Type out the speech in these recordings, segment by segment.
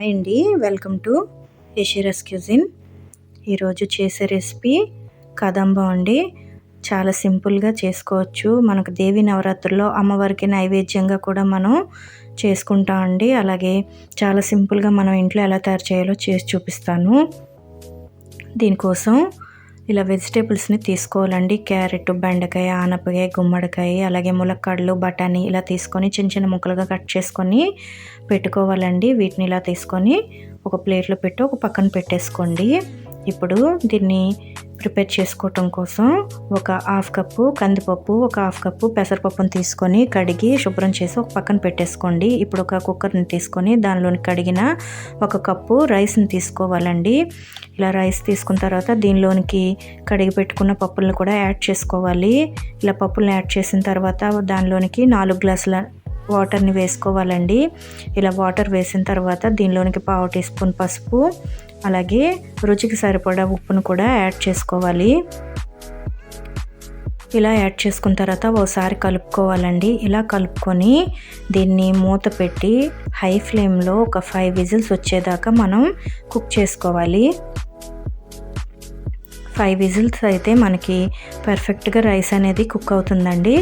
Hi అండి welcome to యషిరస్ cuisine. ఈరోజు చేసే రెసిపీ కదంబం అండి. చాలా సింపుల్గా చేసుకోవచ్చు. మనకు దేవి నవరాత్రుల్లో అమ్మవారికి నైవేద్యంగా కూడా మనం చేసుకుంటాం అండి. అలాగే చాలా సింపుల్గా మనం ఇంట్లో ఎలా తయారు చేయాలో చేసి చూపిస్తాను. దీనికోసం ఇలా వెజిటేబుల్స్ని తీసుకోవాలండి. క్యారెట్ బెండకాయ ఆనపకాయ గుమ్మడికాయ అలాగే ములక్కాడలు బఠానీ ఇలా తీసుకొని చిన్న చిన్న ముక్కలుగా కట్ చేసుకొని పెట్టుకోవాలండి. వీటిని ఇలా తీసుకొని ఒక ప్లేట్లో పెట్టి ఒక పక్కన పెట్టేసుకోండి. ఇప్పుడు దీన్ని ప్రిపేర్ చేసుకోవటం కోసం ఒక హాఫ్ కప్పు కందిపప్పు ఒక హాఫ్ కప్పు పెసరపప్పును తీసుకొని కడిగి శుభ్రం చేసి ఒక పక్కన పెట్టేసుకోండి. ఇప్పుడు ఒక కుక్కర్ని తీసుకొని దానిలోని కడిగిన ఒక కప్పు రైస్ని తీసుకోవాలండి. ఇలా రైస్ తీసుకున్న తర్వాత దీనిలోనికి కడిగి పెట్టుకున్న పప్పులను కూడా యాడ్ చేసుకోవాలి. ఇలా పప్పులను యాడ్ చేసిన తర్వాత దానిలోనికి నాలుగు గ్లాసుల వాటర్ని వేసుకోవాలండి. ఇలా వాటర్ వేసిన తర్వాత దీనిలోనికి పావు టీ స్పూన్ పసుపు అలాగే రుచికి సరిపడా ఉప్పును కూడా యాడ్ చేసుకోవాలి. ఇలా యాడ్ చేసుకున్న తర్వాత ఒకసారి కలుపుకోవాలండి. ఇలా కలుపుకొని దీన్ని మూత పెట్టి హై ఫ్లేమ్లో ఒక ఫైవ్ విజిల్స్ వచ్చేదాకా మనం కుక్ చేసుకోవాలి. ఫైవ్ విజిల్స్ అయితే మనకి పర్ఫెక్ట్గా రైస్ అనేది కుక్ అవుతుందండి.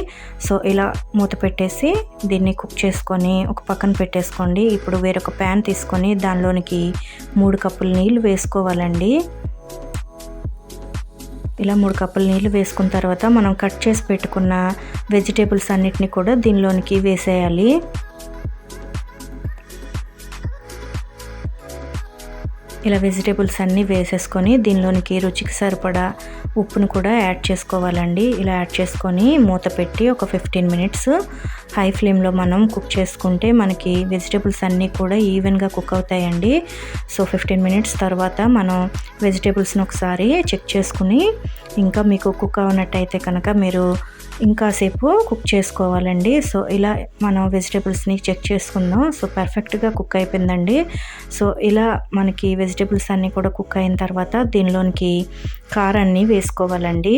సో ఇలా మూత పెట్టేసి దీన్ని కుక్ చేసుకొని ఒక పక్కన పెట్టేసుకోండి. ఇప్పుడు వేరొక ప్యాన్ తీసుకొని దానిలోనికి మూడు కప్పులు నీళ్ళు వేసుకోవాలండి. ఇలా మూడు కప్పులు నీళ్ళు వేసుకున్న తర్వాత మనం కట్ చేసి పెట్టుకున్న వెజిటేబుల్స్ అన్నిటిని కూడా దీనిలోనికి వేసేయాలి. ఇలా వెజిటేబుల్స్ అన్నీ వేసేసుకొని దీనిలోనికి రుచికి సరిపడా ఉప్పును కూడా యాడ్ చేసుకోవాలండి. ఇలా యాడ్ చేసుకొని మూత పెట్టి ఒక ఫిఫ్టీన్ మినిట్స్ హై ఫ్లేమ్లో మనం కుక్ చేసుకుంటే మనకి వెజిటేబుల్స్ అన్నీ కూడా ఈవెన్గా కుక్ అవుతాయండి. సో ఫిఫ్టీన్ మినిట్స్ తర్వాత మనం వెజిటేబుల్స్ని ఒకసారి చెక్ చేసుకుని ఇంకా మీకు కుక్ అవునట్టయితే కనుక మీరు ఇంకాసేపు కుక్ చేసుకోవాలండి. సో ఇలా మనం వెజిటేబుల్స్ని చెక్ చేసుకుందాం. సో పర్ఫెక్ట్గా కుక్ అయిపోయిందండి. సో ఇలా మనకి వెజిటేబుల్స్ అన్నీ కూడా కుక్ అయిన తర్వాత దీనిలోనికి కారాన్ని వేసుకోవాలండి.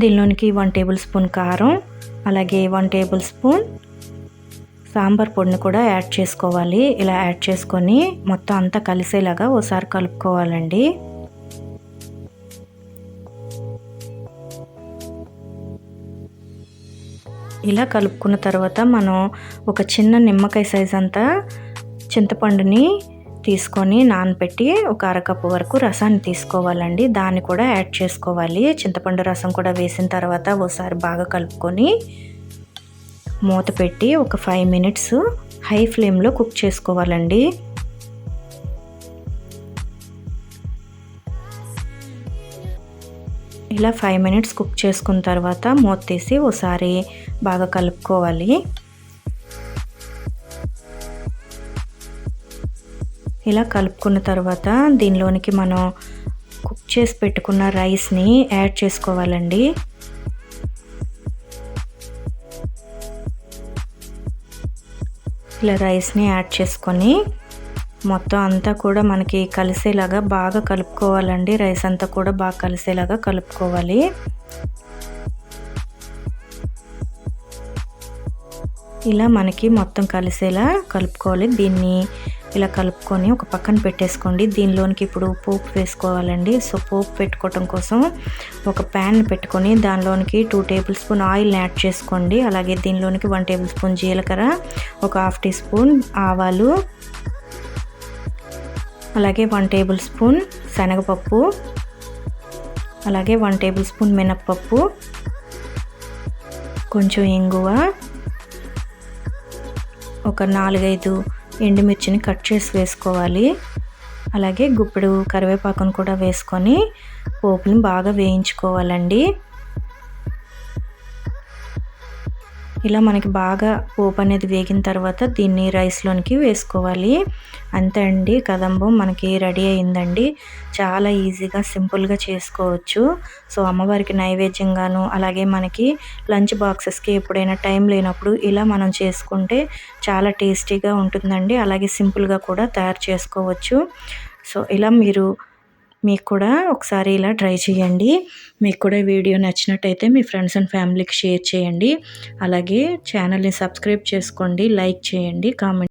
దీనిలోనికి వన్ టేబుల్ స్పూన్ కారం అలాగే వన్ టేబుల్ స్పూన్ సాంబార్ పొడిని కూడా యాడ్ చేసుకోవాలి. ఇలా యాడ్ చేసుకొని మొత్తం అంతా కలిసేలాగా ఒకసారి కలుపుకోవాలండి. ఇలా కలుపుకున్న తర్వాత మనం ఒక చిన్న నిమ్మకాయ సైజ్ అంతా చింతపండుని తీసుకొని నానబెట్టి ఒక అరకప్పు వరకు రసాన్ని తీసుకోవాలండి. దాన్ని కూడా యాడ్ చేసుకోవాలి. చింతపండు రసం కూడా వేసిన తర్వాత ఒకసారి బాగా కలుపుకొని మూత పెట్టి ఒక ఫైవ్ మినిట్స్ హై ఫ్లేమ్లో కుక్ చేసుకోవాలండి. ఇలా ఫైవ్ మినిట్స్ కుక్ చేసుకున్న తర్వాత మూత తీసి ఒకసారి బాగా కలుపుకోవాలి. ఇలా కలుపుకున్న తర్వాత దీనిలోనికి మనం కుక్ చేసి పెట్టుకున్న రైస్ని యాడ్ చేసుకోవాలండి. ఇలా రైస్ని యాడ్ చేసుకొని మొత్తం అంతా కూడా మనకి కలిసేలాగా బాగా కలుపుకోవాలండి. రైస్ అంతా కూడా బాగా కలిసేలాగా కలుపుకోవాలి. ఇలా మనకి మొత్తం కలిసేలా కలుపుకోవాలి. దీన్ని ఇలా కలుపుకొని ఒక పక్కన పెట్టేసుకోండి. దీనిలోనికి ఇప్పుడు పోపు వేసుకోవాలండి. సో పోపు పెట్టుకోవటం కోసం ఒక ప్యాన్ పెట్టుకొని దానిలోనికి two tablespoon oil add చేసుకోండి. అలాగే దీనిలోనికి వన్ టేబుల్ స్పూన్ జీలకర్ర ఒక హాఫ్ టీ స్పూన్ ఆవాలు అలాగే వన్ టేబుల్ స్పూన్ శనగపప్పు అలాగే వన్ టేబుల్ స్పూన్ మినప్పప్పు కొంచెం ఇంగువ ఒక నాలుగైదు ఎండుమిర్చిని కట్ చేసి వేసుకోవాలి. అలాగే గుప్పెడు కరివేపాకును కూడా వేసుకొని పోపుని బాగా వేయించుకోవాలండి. ఇలా మనకి బాగా పోపు అనేది వేగిన తర్వాత దీన్ని రైస్లోనికి వేసుకోవాలి. అంతే అండి కదంబం మనకి రెడీ అయిందండి. చాలా ఈజీగా సింపుల్గా చేసుకోవచ్చు. సో అమ్మవారికి నైవేద్యంగాను అలాగే మనకి లంచ్ బాక్సెస్కి ఎప్పుడైనా టైం లేనప్పుడు ఇలా మనం చేసుకుంటే చాలా టేస్టీగా ఉంటుందండి. అలాగే సింపుల్గా కూడా తయారు చేసుకోవచ్చు. సో ఇలా మీరు మీకు కూడా ఒకసారి ఇలా ట్రై చేయండి. మీకు కూడా వీడియో నచ్చినట్టయితే మీ ఫ్రెండ్స్ అండ్ ఫ్యామిలీకి షేర్ చేయండి. అలాగే ఛానల్ని సబ్స్క్రైబ్ చేసుకోండి లైక్ చేయండి కామెంట్